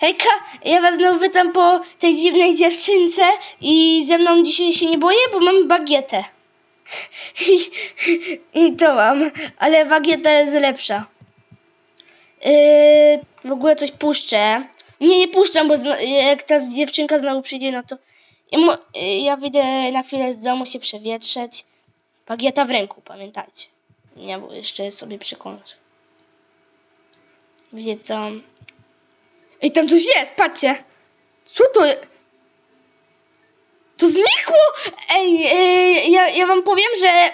Hejka, ja was znowu pytam po tej dziwnej dziewczynce i ze mną dzisiaj się nie boję, bo mam bagietę. I, i to mam, ale bagieta jest lepsza. Yy, w ogóle coś puszczę. Nie, nie puszczam, bo jak ta dziewczynka znowu przyjdzie, no to ja, yy, ja wyjdę na chwilę z domu się przewietrzeć. Bagieta w ręku, pamiętajcie. Bo jeszcze sobie przekonasz. Wiecie co? Ej, tam coś jest, patrzcie. Co to? To znikło! Ej, ej ja, ja wam powiem, że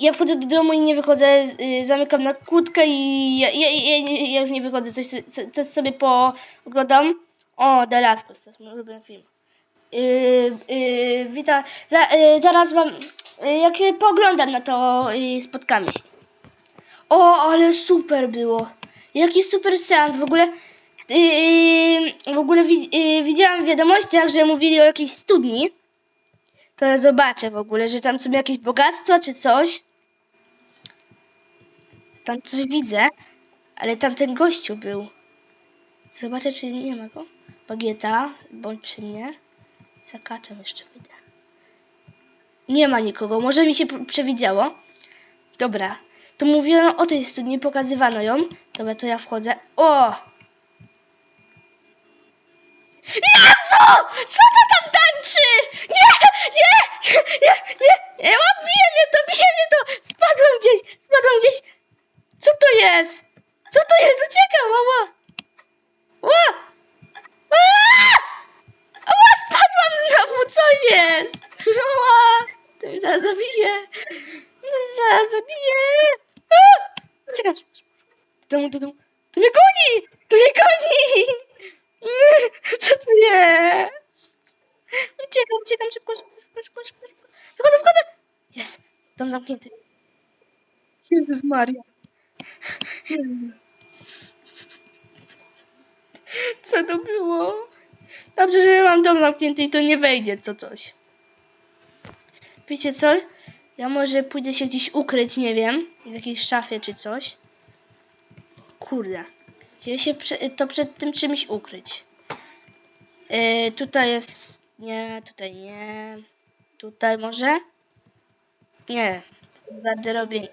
ja wchodzę do domu i nie wychodzę, y, zamykam na kłódkę i ja, ja, ja, ja już nie wychodzę, coś, coś sobie pooglądam. O, The Last of Us, ulubiony film. Yy, yy, wita, za, yy, zaraz wam, yy, jak się pooglądam, no to spotkamy się. O, ale super było. Jaki super seans. W ogóle yy, w ogóle wi- yy, widziałam w wiadomościach, że mówili o jakiejś studni. To ja zobaczę w ogóle, że tam są jakieś bogactwa czy coś. Tam coś widzę, ale tam ten gościu był. Zobaczę, czy nie ma go. Bagieta, bądź przy mnie. Zakaczem jeszcze wyjdę. Nie ma nikogo, może mi się przewidziało. Dobra, to mówiono o tej studni, pokazywano ją. Dobra, to ja wchodzę. O! Jezu! Co to tam tańczy? Nie! Nie! Nie! Nie! nie! O, bije mnie to! Bije mnie to! Spadłem gdzieś! Spadłem gdzieś! Co to jest? Co to jest? Uciekam! Ała! Ła! Ła! Ała! Spadłam znowu! Co jest? Ała! To mnie zaraz zabije! To zaraz zabije! Uciekam! Do domu, do domu! To mnie goni! To mnie goni! Co to jest? Uciekam, uciekam, szybko, szybko, szybko, szybko, szybko, szybko. Wychodzę, wychodzę! Jest, dom zamknięty. Jezus Maria. Co to było? Dobrze, że mam dom zamknięty i to nie wejdzie, co coś. Wiecie co? Ja może pójdę się gdzieś ukryć, nie wiem, w jakiejś szafie czy coś. Kurde. Gdzie się to przed tym czymś ukryć? Yy, tutaj jest. Nie, tutaj nie. Tutaj może? Nie. W garderobie.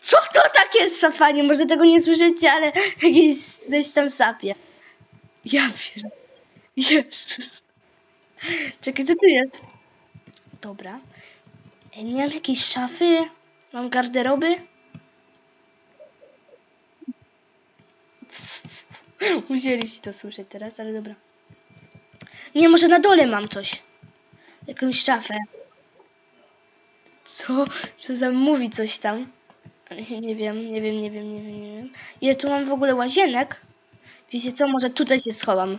Co to takie sapanie? Może tego nie słyszycie, ale jakieś coś tam sapie. Ja pierdolę. Jezus. Czekaj, co tu jest? Dobra. Ej, nie mam jakiejś szafy? Mam garderoby? Musieliście to słyszeć teraz, ale dobra. Nie, może na dole mam coś. Jakąś szafę. Co? Co za mówi coś tam? Nie wiem, nie wiem, nie wiem, nie wiem, nie wiem. Ile tu mam w ogóle łazienek? Wiecie co? Może tutaj się schowam.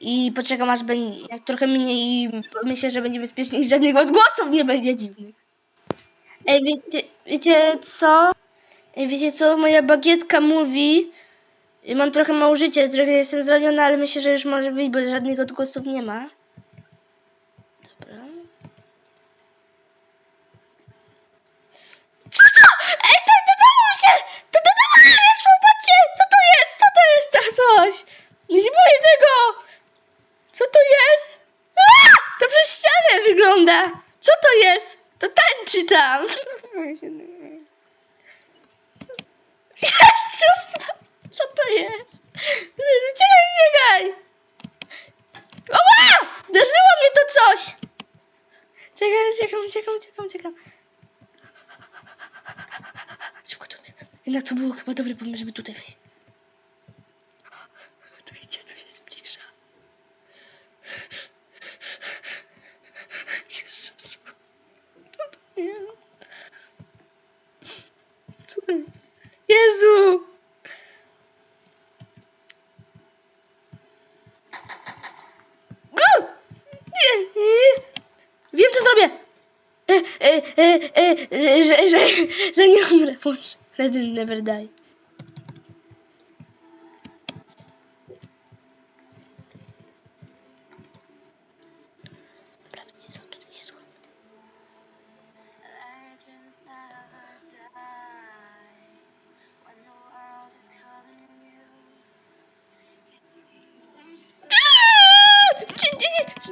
I poczekam aż będzie, jak trochę minie i myślę, że będzie bezpiecznie i żadnych odgłosów nie będzie dziwnych. Ej, wiecie, wiecie co? Ej, wiecie co? Moja bagietka mówi, Mam trochę mało życia, trochę jestem zraniona, ale myślę, że już może wyjść, bo żadnych odgłosów nie ma. Dobra. Co to? Ej, to do domu się! To do domu weszło, patrzcie! Co to jest? Co to jest? To coś! Nie boję tego! Co to jest? To przez ścianę wygląda! Co to jest? To tańczy tam! Jezus! Co to jest? Uciekaj, uciekaj! Oła! Uderzyło mnie to coś! Czekaj, uciekam, uciekam, uciekam, uciekam. Szybko tutaj. Jednak to było chyba dobry pomysł, żeby tutaj wejść. To idzie, to się zbliża. Jezus. Nie. Co to jest? Jezu! U! Nie, nie. Wiem, co zrobię! E, e, e, e, e, że, że, że nie umrę, bądź. Let never die.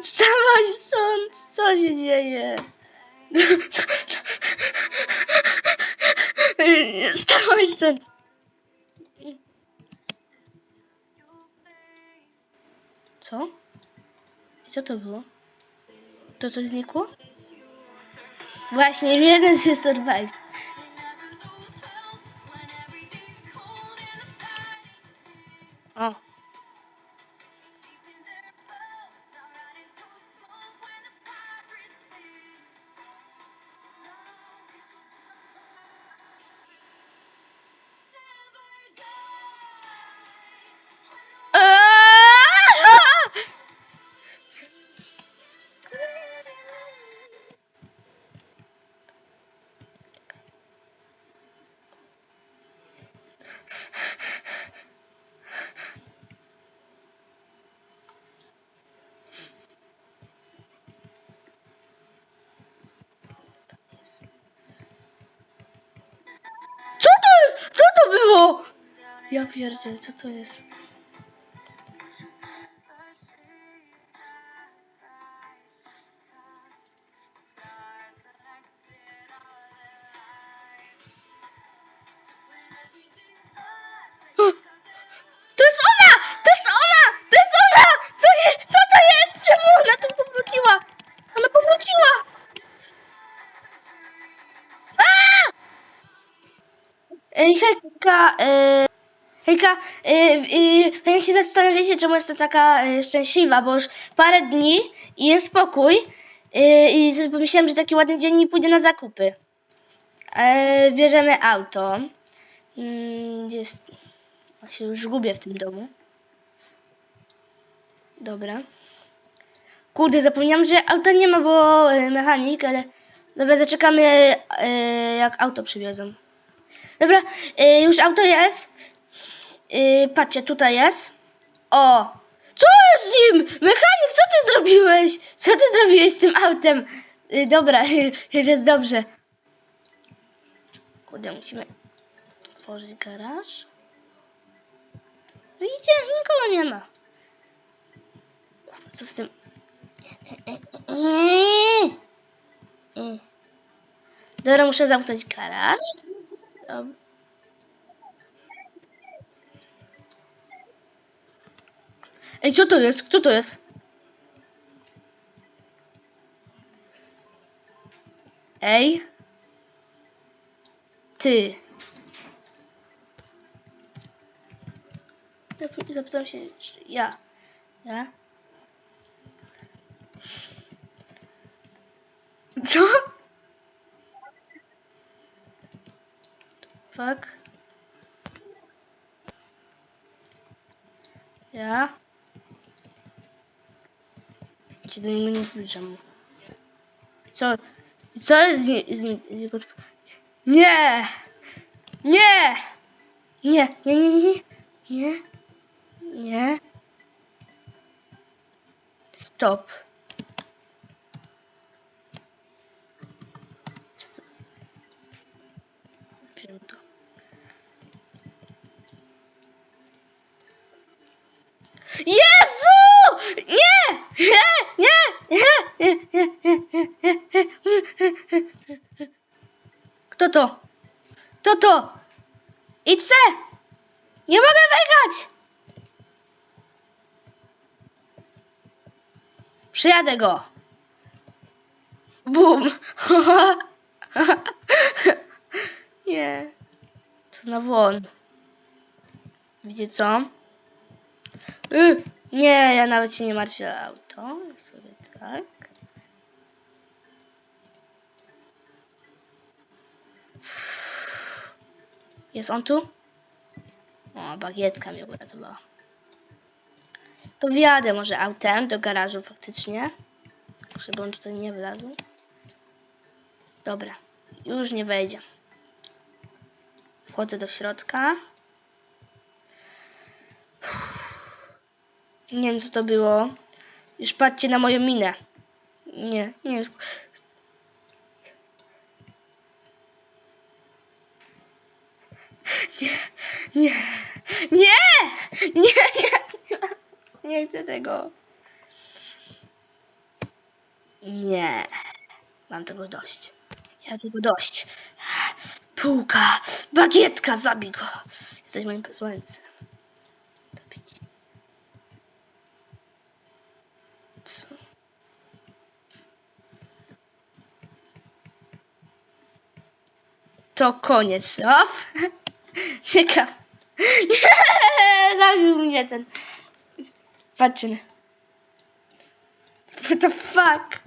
Co? Tutaj jest Wstawać stąd! Co? Co to było? To coś znikło? Właśnie, jeden się survive. Ja pierdzielę, co to jest? To jest ona! To jest ona! To jest ona! Co, je, co to jest? Czemu ona tu powróciła? Ona powróciła! A! Ej, hejka, e, hejka, e, pewnie się zastanawiacie, czemu jestem taka e, szczęśliwa, bo już parę dni i jest spokój e, i sobie że taki ładny dzień i pójdę na zakupy. E, bierzemy auto. Mm, Gdzie jest... Ja się już gubię w tym domu. Dobra. Kurde, zapomniałam, że auta nie ma, bo e, mechanik, ale... Dobra, zaczekamy, e, jak auto przywiozą. Dobra, e, już auto jest. E, patrzcie, tutaj jest. O! Co jest z nim? Mechanik, co ty zrobiłeś? Co ty zrobiłeś z tym autem? E, dobra, już jest dobrze. Kurde, musimy otworzyć garaż. Widzicie? Nikogo nie ma. Kurwa, co z tym? Dobra, muszę zamknąć garaż. Dob- Ej, co to jest? Kto to jest? Ej. Ty. Zap- Zapytam się, czy ja. Ja? Co? Fuck. Ja? Się do niego nie zbliżam. Co? Co jest z? Z z jego... Nie! Nie! Nie, nie, nie, nie, nie. Nie. Stop. Stop. To. Jezu! Nie! Nie! Nie! Nie! Nie! Nie! Nie! Nie! Nie! Kto to? Kto to? Idź Nie mogę wyjechać! Przyjadę go. Bum. Nie. To znowu on. Wiecie co? Y, Nie, ja nawet się nie martwię auto. Sobie tak. Jest on tu? O, bagietka mnie uratowała. To wjadę może autem do garażu faktycznie. Żeby on tutaj nie wlazł. Dobra, już nie wejdzie. Wchodzę do środka. Nie wiem co to było. Już patrzcie na moją minę. Nie, nie. Nie, nie, nie, nie, nie, nie chcę tego. Nie. Mam tego dość. Ja tego dość. Półka, bagietka, zabij go. Jesteś moim posłańcem. Co? To koniec, no? Ciekawe. Nie, zabił mnie ten. Patrzcie. What the fuck?